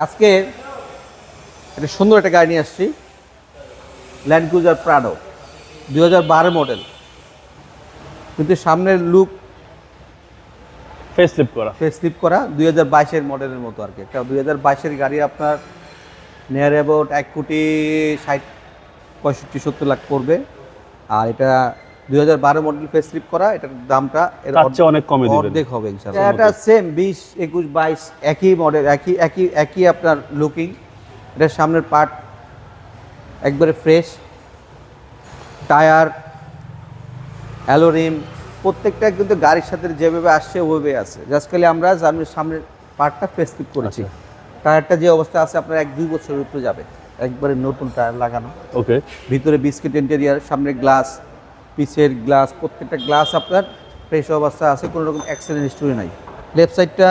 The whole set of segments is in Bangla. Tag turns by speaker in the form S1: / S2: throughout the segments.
S1: আজকে একটা সুন্দর একটা গাড়ি নিয়ে আসছি। ল্যান্ড ক্রুজার প্রাডো দুই হাজার বারো মডেল কিন্তু সামনের লুক
S2: ফেস লিপ করা।
S1: ফেস স্লিপ করা দুই হাজার বাইশের মডেলের মতো আর কি। একটা দুই হাজার বাইশের গাড়ি আপনার নিয়ার অ্যাবাউট এক কোটি ষাট পঁয়ষট্টি সত্তর লাখ পড়বে। আর এটা দুই হাজার বারো মডেল ফেস স্লিপ করা এটার দামটা এর
S2: অনেক কমে
S1: অর্ধেক হবে ইনশাআল্লাহ। এটা সেম বিশ একুশ বাইশ একই মডেল একই একই একই আপনার লুকিং এটার সামনের পার্ট একবারে ফ্রেশ টায়ার অ্যালোরিম প্রত্যেকটা কিন্তু গাড়ির সাথে যেভাবে আসছে ওভাবে আছে। জাস্ট খালি আমরা সামনের সামনের পার্টটা ফেস ফিট করেছি। টায়ারটা যে অবস্থা আছে আপনার এক দুই বছরের উপরে যাবে। একবারে নতুন টায়ার লাগানো।
S2: ওকে
S1: ভিতরে বিস্কিট ইন্টেরিয়ার সামনে গ্লাস পিসের গ্লাস প্রত্যেকটা গ্লাস আপনার ফ্রেশ অবস্থা আছে কোনো রকম অ্যাক্সিডেন্ট হিস্টোরি নাই। লেফট সাইডটা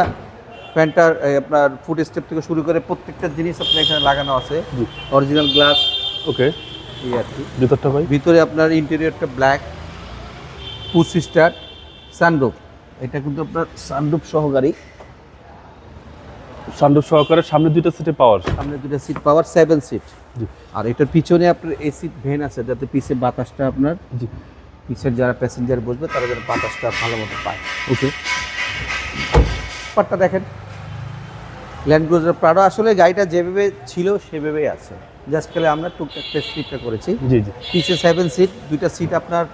S1: ফ্যানটার আপনার ফুড স্টেপ থেকে শুরু করে প্রত্যেকটা জিনিস আপনার এখানে লাগানো আছে। অরিজিনাল গ্লাস
S2: ওকে
S1: এই আর কি।
S2: ভিতরটা ভাই?
S1: ভিতরে আপনার ইন্টেরিয়রটা ব্ল্যাক পুশ স্টার সানরুফ এটা কিন্তু আপনার সানরুফ সহ গাড়ি
S2: সানরুফ সহকারে সামনে দুইটা সিটে পাওয়ার
S1: সামনে দুটো সিট পাওয়ার সেভেন সিট
S2: জি।
S1: আর এটার পিছনে আপনার এসি ভেন আছে যাতে পিছে বাতাসটা আপনার
S2: জি।
S1: পিছের যারা প্যাসেঞ্জার বসবে তারা যেন বাতাসটা ভালো মতো পায়।
S2: ওকে।
S1: পার্টটা দেখেন। ল্যান্ড ক্রুজার প্রাডো আসলে গাড়িটা যেভাবে ছিল সেভাবেই আছে। জাস্ট খেলে আমরা টুকটাক সিটটা করেছি।
S2: জি জি।
S1: পিছে সেভেন সিট দুইটা সিট আপনার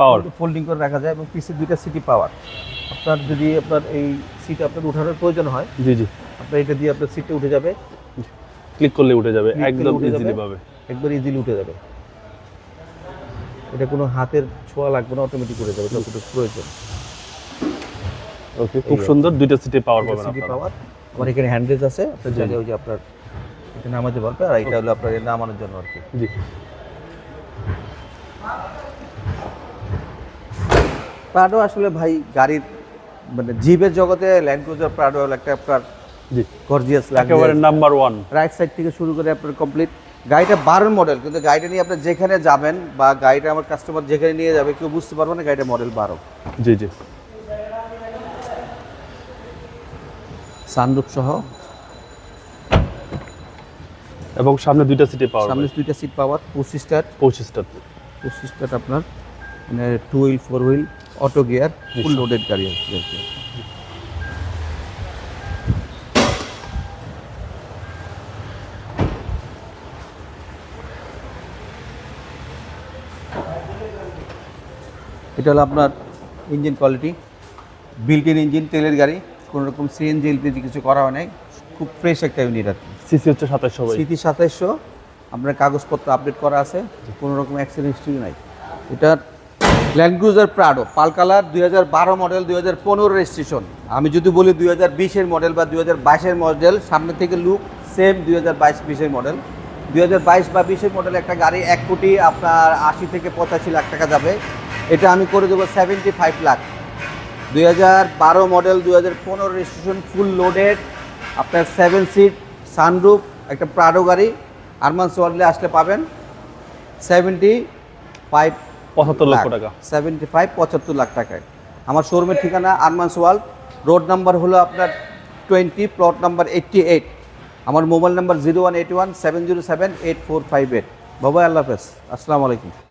S2: পাওয়ার
S1: ফোল্ডিং করে রাখা যায় এবং পিছে দুইটা সিটই পাওয়ার আপনার যদি আপনার এই সিট আপনার উঠানোর প্রয়োজন হয়
S2: জি জি।
S1: আপনার এটা দিয়ে আপনার সিটটা উঠে যাবে।
S2: ক্লিক করলে উঠে যাবে একদম ইজিলি। পাবে।
S1: একবার ইজিলি উঠে যাবে। এটা কোনো হাতের ছোঁয়া লাগবে না অটোমেটিক উঠে যাবে যতটুকু প্রয়োজন।
S2: ওকে খুব সুন্দর দুইটা সিটে পাওয়ার পাবেন
S1: সিটি পাওয়ার আমার এখানে হ্যান্ডরেজ আছে আপনার জায়গায় ওই যে আপনার এটা নামাতে পারবে আর এটা হলো আপনার নামানোর জন্য আর কি।
S2: জি।
S1: প্রাডো আসলে ভাই গাড়ির মানে জিপের জগতে ল্যান্ড ক্রুজার প্রাডো একটা আপনার
S2: জি।
S1: গর্জিয়াস
S2: একেবারে নাম্বার ওয়ান
S1: রাইট সাইড থেকে শুরু করে আপনার কমপ্লিট গাড়িটা বারোর মডেল কিন্তু গাড়িটা নিয়ে আপনার যেখানে যাবেন বা গাড়িটা আমার কাস্টমার যেখানে নিয়ে যাবে কেউ বুঝতে পারবে না গাড়িটা মডেল বারো।
S2: জি জি।
S1: সানরুফ সহ।
S2: এবং সামনে দুইটা সিটে পাওয়ার
S1: সামনে দুইটা সিট পাওয়ার পঁচিশ স্টার
S2: পঁচিশটা
S1: পঁচিশ স্টার আপনার মানে two wheel four wheel auto gear full loaded গাড়ি আর এটা হলো আপনার engine quality. Built in engine তেলের গাড়ি। কোনো রকম সিএনজি এলপিজি কিছু করা হয় নাই। খুব ফ্রেশ একটা ইউনিট আর
S2: সিসি হচ্ছে সাতাশশো ভাই।
S1: স্মৃতি সাতাইশশো। আপনার কাগজপত্র আপডেট করা আছে। কোনো রকম অ্যাক্সিডেন্ট হিস্ট্রি নাই। এটার Land Cruiser Prado pearl colour দুই হাজার বারো মডেল দুই হাজার পনেরো রেজিস্ট্রেশন আমি যদি বলি দুই হাজার বিশের মডেল বা দুই হাজার বাইশের মডেল সামনে থেকে লুক সেম দুই হাজার বাইশ বিশের মডেল দুই হাজার বাইশ বা বিশের মডেল একটা গাড়ি এক কোটি আপনার আশি থেকে পঁচাশি লাখ টাকা যাবে। এটা আমি করে দেবো সেভেন্টি ফাইভ লাখ। দুই হাজার বারো মডেল দুই হাজার পনেরো রেজিস্ট্রেশন ফুল লোডেড আপনার সেভেন সিট সানরুফ একটা প্রাডো গাড়ি আরমান্স ওয়ার্ল্ডে আসলে পাবেন সেভেন্টি ফাইভ
S2: পঁচাত্তর লাখ। টাকা।
S1: সেভেন্টি ফাইভ পঁচাত্তর লাখ টাকায়। আমার শোরুমের ঠিকানা আরমান্স ওয়ার্ল্ড রোড নাম্বার হলো আপনার twenty plot number eighty eight আমার mobile number zero one eight one seven zero seven eight four five eight বাবা আল্লাহ হাফেজ। আসসালামু আলাইকুম।